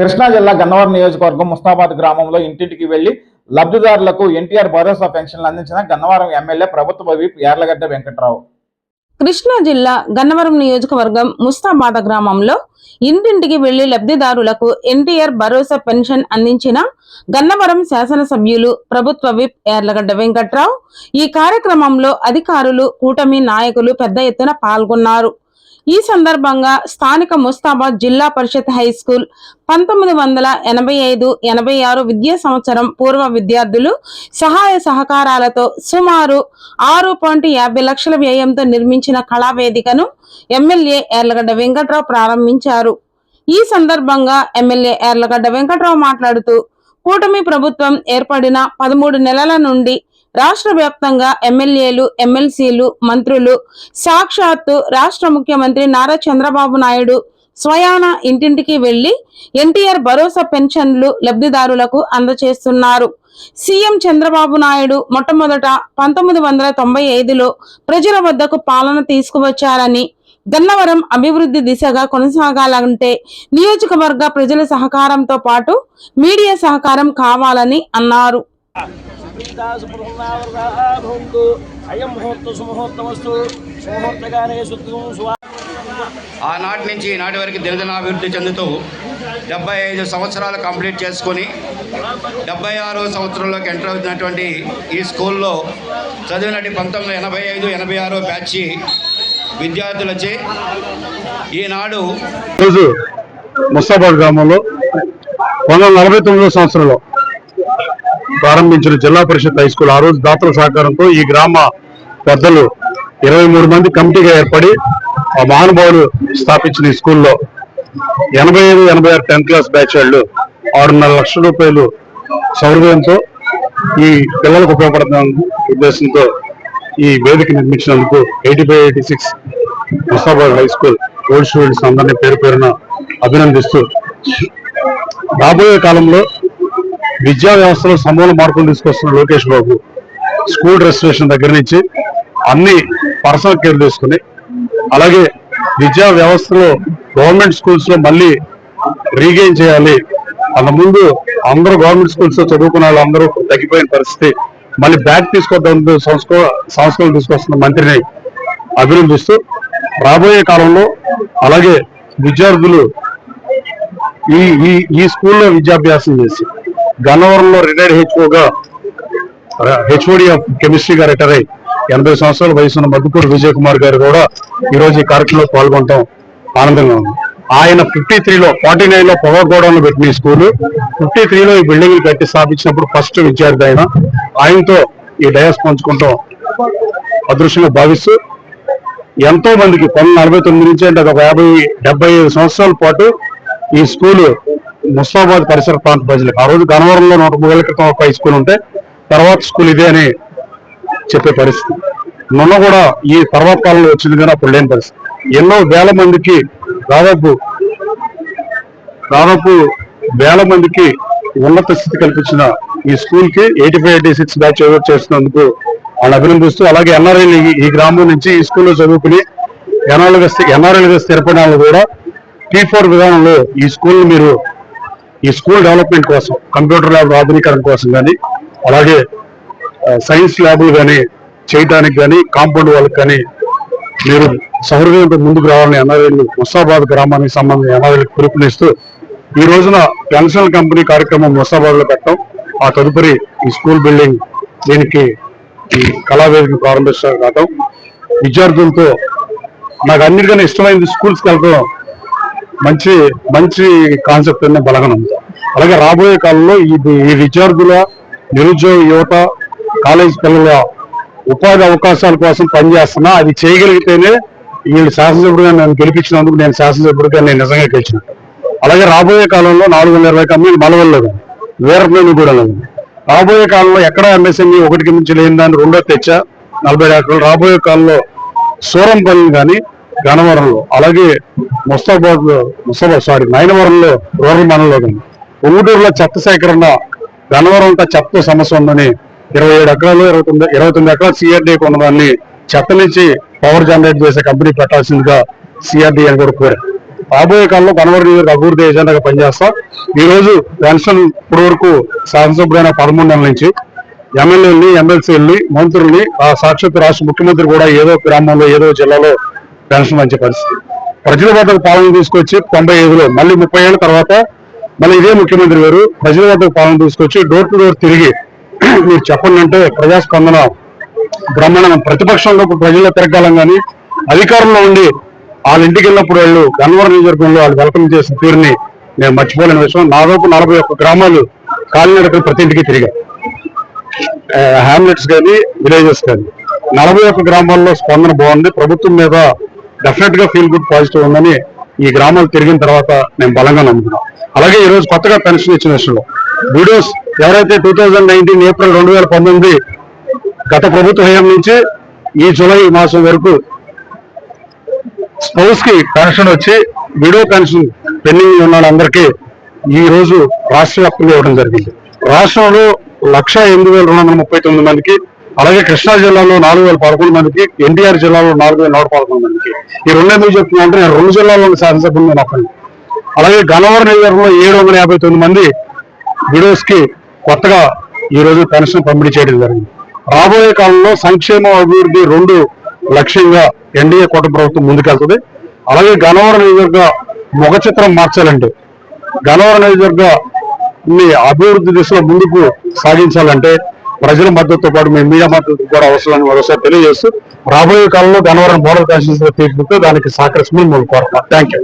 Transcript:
కృష్ణా జిల్లా గన్నవరం నియోజకవర్గం ముస్తాబాద్ గ్రామంలో ఇంటింటికి వెళ్ళి లబ్ధిదారులకు ఎన్టీఆర్ భరోసా పెన్షన్లు అందించిన గన్నవరం ఎమ్మెల్యే ప్రభుత్వ విప్ యార్లగడ్డ వెంకట్రావు. కృష్ణా జిల్లా గన్నవరం నియోజకవర్గం ముస్తాబాద గ్రామంలో ఇంటింటికి వెళ్ళి లబ్ధిదారులకు ఎన్టీఆర్ భరోసా పెన్షన్ అందించిన గన్నవరం శాసనసభ్యులు ప్రభుత్వ విప్ యార్లగడ్డ వెంకట్రావు ఈ కార్యక్రమంలో అధికారులు కూటమి నాయకులు పెద్ద ఎత్తున పాల్గొన్నారు. ఈ సందర్భంగా స్థానిక ముస్తాబాద్ జిల్లా పరిషత్ హై స్కూల్ పంతొమ్మిది వందల ఎనభై ఐదు ఎనభై ఆరు విద్యా సంవత్సరం పూర్వ విద్యార్థులు సహాయ సహకారాలతో సుమారు ఆరు పాయింట్ యాభై లక్షల వ్యయంతో నిర్మించిన కళావేదికను ఎమ్మెల్యే ఎర్లగడ్డ వెంకట్రావు ప్రారంభించారు. ఈ సందర్భంగా ఎమ్మెల్యే ఎర్లగడ్డ వెంకట్రావు మాట్లాడుతూ కూటమి ప్రభుత్వం ఏర్పడిన పదమూడు నెలల నుండి రాష్ట్ర వ్యాప్తంగా ఎమ్మెల్యేలు ఎమ్మెల్సీలు మంత్రులు సాక్షాత్తు రాష్ట్ర ముఖ్యమంత్రి నారా చంద్రబాబు నాయుడు స్వయాన ఇంటింటికి వెళ్ళి ఎన్టీఆర్ భరోసా పెన్షన్లు లబ్ధిదారులకు అందజేస్తున్నారు సీఎం చంద్రబాబు నాయుడు మొట్టమొదట పంతొమ్మిది వందల తొంభై ఐదులో ప్రజల వద్దకు పాలన తీసుకువచ్చారని గన్నవరం అభివృద్ధి దిశగా కొనసాగాలంటే నియోజకవర్గ ప్రజల సహకారంతో పాటు మీడియా సహకారం కావాలని అన్నారు. భవంతు అయం ముహూర్త సుముహూర్తమస్తు సుముహూర్తగానే శుద్ధం సువా ఆనాటి నుంచి ఈనాటి వరకు దినదినాభివృద్ధి చెందుతూ డెబ్బై ఐదు సంవత్సరాలు కంప్లీట్ చేసుకొని డెబ్బై ఆరో సంవత్సరంలోకి ఎంటర్ అవుతున్నటువంటి ఈ స్కూల్లో చదివినట్టు పంతొమ్మిది ఎనభై ఐదు ఎనభై ఆరో బ్యాచ్ విద్యార్థులచే ఈనాడు ఈరోజు ముస్తాబాద్ గ్రామంలో పంతొమ్మిది వందల నలభై తొమ్మిదో సంవత్సరంలో ప్రారంభించిన జిల్లా పరిషత్ హై స్కూల్. ఆ రోజు దాతల సహకారంతో ఈ గ్రామ పెద్దలు ఇరవై మూడు మంది కమిటీగా ఏర్పడి ఆ మహానుభావులు స్థాపించిన ఈ స్కూల్లో ఎనభై ఐదు ఎనభై ఆరు టెన్త్ క్లాస్ బ్యాచ్ వాళ్ళు ఆరున్నర లక్షల రూపాయలు సౌర్యంతో ఈ పిల్లలకు ఉపయోగపడుతున్న ఉద్దేశంతో ఈ వేదిక నిర్మించినందుకు eighty five eighty six Mustabad high school old students అందరినీ పేరు పేరున అభినందిస్తూ రాబోయే కాలంలో విద్యా వ్యవస్థలో సమూల మార్పులు తీసుకొస్తున్న లోకేష్ బాబు స్కూల్ రెజిస్ట్రేషన్ దగ్గర నుంచి అన్ని పర్సనల్ కేర్ తీసుకుని అలాగే విద్యా వ్యవస్థలో గవర్నమెంట్ స్కూల్స్లో మళ్ళీ రీగెయిన్ చేయాలి అంత ముందు అందరూ గవర్నమెంట్ స్కూల్స్లో చదువుకున్న వాళ్ళందరూ తగ్గిపోయిన పరిస్థితి. మళ్ళీ బ్యాక్ తీసుకొద్దాం సంస్కృ సంస్కరణ తీసుకొస్తున్న మంత్రిని అభినందిస్తూ రాబోయే కాలంలో అలాగే విద్యార్థులు ఈ ఈ ఈ స్కూల్లో విద్యాభ్యాసం చేసి గన్నవరంలో రిటైర్డ్ హెచ్ఓగా హెచ్ఓడి ఆఫ్ కెమిస్ట్రీగా రిటైర్ అయ్యి ఎనభై సంవత్సరాల వయసున్న మధుపూర్ విజయ్ కుమార్ గారు కూడా ఈరోజు ఈ కార్యక్రమంలో పాల్గొనడం ఆనందంగా ఉంది. ఆయన ఫిఫ్టీ త్రీలో ఫార్టీ నైన్లో పొగ గోడౌన్లో పెట్టిన ఈ స్కూల్ ఫిఫ్టీ త్రీలో ఈ బిల్డింగ్ కట్టి స్థాపించినప్పుడు ఫస్ట్ విద్యార్థి ఆయన. ఆయనతో ఈ డయాస్ పంచుకుంటాం అదృశ్యంగా భావిస్తూ ఎంతో మందికి పంతొమ్మిది నలభై తొమ్మిది నుంచి అంటే ఒక యాభై డెబ్బై ఐదు సంవత్సరాల పాటు ఈ స్కూలు ముస్తాబాద్ పరిసర ప్రాంత ప్రజలకు ఆ రోజు గనవరంలో నూట మూడు క్రితం ఒక హై స్కూల్ ఉంటే తర్వాత స్కూల్ ఇదే అని చెప్పే పరిస్థితి. మొన్న కూడా ఈ తర్వాత కాలంలో వచ్చింది కానీ అప్పుడు లేని పరిస్థితి. ఎన్నో వేల మందికి దాదాపు దాదాపు వేల మందికి ఉన్నత స్థితి కల్పించిన ఈ స్కూల్కి eighty five eighty six batch చేస్తున్నందుకు వాళ్ళు అభినందిస్తూ అలాగే ఎన్ఆర్ఐ ఈ గ్రామం నుంచి ఈ స్కూల్లో చదువుకుని ఎన్ఆర్ఐలుగా ఎన్ఆర్ఐలుగా స్థిరపడిన వాళ్ళు కూడా టీ ఫోర్ విధానంలో ఈ స్కూల్ మీరు ఈ స్కూల్ డెవలప్మెంట్ కోసం కంప్యూటర్ ల్యాబ్ ఆధునీకరణ కోసం కానీ అలాగే సైన్స్ ల్యాబులు కానీ చేయడానికి కానీ కాంపౌండ్ వాళ్ళకి కానీ మీరు సౌహృదయంతో ముందుకు రావాలని ఎన్ఆర్ఐలు ముస్తాబాద్ గ్రామానికి సంబంధించిన ఎన్ఆర్ఐలకు పిలుపునిస్తూ ఈ రోజున పెన్షన్ కంపెనీ కార్యక్రమం ముస్తాబాద్లో పెట్టడం ఆ తదుపరి ఈ స్కూల్ బిల్డింగ్ దీనికి ఈ కళావేదిక ప్రారంభిస్తారు కావటం. విద్యార్థులతో నాకు అన్నిటికన్నా ఇష్టమైనది స్కూల్స్కి వెళ్ళడం మంచి మంచి కాన్సెప్ట్ అనే బలగన ఉంది అలాగే రాబోయే కాలంలో ఈ ఈ విద్యార్థుల నిరుద్యోగ యువత కాలేజ్ పిల్లల ఉపాధి అవకాశాల కోసం పనిచేస్తున్నా అది చేయగలిగితేనే వీళ్ళు శాసనసభ్యుడిగా నేను గెలిపించినందుకు నేను శాసనసభ్యుడిగా నేను నిజంగా గెలిచినట్టు అలాగే రాబోయే కాలంలో నాలుగు వందల ఇరవై కంపెనీలు మలవల్లో వీరపల్లి కూడా రాబోయే కాలంలో ఎక్కడ ఎంఎస్ఎంఈ ఒకటికి మించి లేని దాన్ని రెండో తెచ్చా నలభై ఎకరాలు. రాబోయే కాలంలో సూరంపల్లి కానీ గనవరంలో అలాగే ముస్తాబాద్ ముస్తాబాద్ సారీ నయనవరంలో రూరల్ మండలంలో కానీ ఊటూరులో చెత్త సేకరణ గనవరం అంతా చెత్త సమస్య ఉందని ఇరవై ఏడు ఎకరాలు ఇరవై తొమ్మిది ఇరవై తొమ్మిది ఎకరాలు సిఆర్డీకి ఉన్నదాన్ని చెత్త నుంచి పవర్ జనరేట్ చేసే కంపెనీ పెట్టాల్సిందిగా సిఆర్డీ అని కూడా కోరారు. రాబోయే కాలంలో గనవరం నియోజక అభివృద్ధి ఏజెండాగా పనిచేస్తా. ఈ రోజు పెన్షన్ ఇప్పటి వరకు శాసనసభ్యులైన పదమూడు నెలల నుంచి ఎమ్మెల్యేలని ఎమ్మెల్సీలని మంత్రుల్ని ఆ సాక్షాత్ రాష్ట్ర ముఖ్యమంత్రి కూడా ఏదో గ్రామంలో ఏదో జిల్లాలో పెన్షన్ మంచి పరిస్థితి. ప్రజల వద్దకు పాలన తీసుకొచ్చి తొంభై ఐదులో మళ్ళీ ముప్పై ఏళ్ళ తర్వాత మళ్ళీ ఇదే ముఖ్యమంత్రి గారు ప్రజల వద్దకు పాలన తీసుకొచ్చి డోర్ టు డోర్ తిరిగి మీరు చెప్పండి అంటే ప్రజాస్పందన బ్రహ్మాండం. ప్రతిపక్షంలో ప్రజల్లో తిరగాలం కానీ అధికారంలో ఉండి వాళ్ళ ఇంటికి వెళ్ళినప్పుడు వాళ్ళు గన్నవరం నియోజకవర్గంలో వాళ్ళు వెల్కమ్ చేసిన తీరుని నేను మర్చిపోలేని విషయం. దాదాపు నలభై ఒక్క గ్రామాలు కాలినడకలు ప్రతి ఇంటికి తిరిగా హ్యామ్లెట్స్ కానీ విలేజెస్ కానీ. నలభై ఒక్క గ్రామాల్లో స్పందన బాగుంది. ప్రభుత్వం మీద డెఫినెట్గా ఫీల్ గుడ్ పాజిటివ్ ఉందని ఈ గ్రామాలు తిరిగిన తర్వాత నేను బలంగా నమ్ముతున్నాను అలాగే ఈ రోజు కొత్తగా పెన్షన్ ఇచ్చిన విషయంలో వీడియోస్ ఎవరైతే టూ థౌజండ్ నైన్టీన్ ఏప్రిల్ రెండు వేల పంతొమ్మిది గత ప్రభుత్వ హయాం నుంచి ఈ జూలై మాసం వరకు స్పౌస్కి పెన్షన్ వచ్చి విడో పెన్షన్ పెండింగ్ ఉన్న వాళ్ళందరికీ ఈ రోజు రాష్ట్ర వ్యాప్తంగా ఇవ్వడం జరిగింది. రాష్ట్రంలో లక్ష ఎనిమిది వేల రెండు వందల ముప్పై తొమ్మిది మందికి అలాగే కృష్ణా జిల్లాలో నాలుగు వేల పదకొండు మందికి ఎన్టీఆర్ జిల్లాలో నాలుగు వేల నూట పదకొండు మందికి. ఈ రెండు ఎందుకు చెప్తున్నా అంటే నేను రెండు జిల్లాల్లో శాసనసభ్యులు నాకు అలాగే గన్నవరం నియోజకవర్గంలో ఏడు వందల యాభై తొమ్మిది మంది విడోస్కి కొత్తగా ఈ రోజు పెన్షన్ పంపిణీ చేయడం జరిగింది. రాబోయే కాలంలో సంక్షేమ అభివృద్ధి రెండు లక్ష్యంగా ఎన్డీఏ కూట ప్రభుత్వం ముందుకెళ్తుంది. అలాగే గన్నవరం నియోజకవర్గ ముఖ చిత్రం మార్చాలంటే గన్నవరం నియోజకవర్గ అభివృద్ధి దిశలో ముందుకు సాగించాలంటే ప్రజల మద్దతుతో పాటు మీ మీడియా మద్దతు కూడా అవసరమని మరోసారి తెలియజేస్తూ రాబోయే కాలంలో గన్నవరం బోర్డర్ కాన్స్టిట్యూన్సీ తీర్పుతో దానికి సహకరిస్తుందని మేము కోరుతాం థ్యాంక్ యూ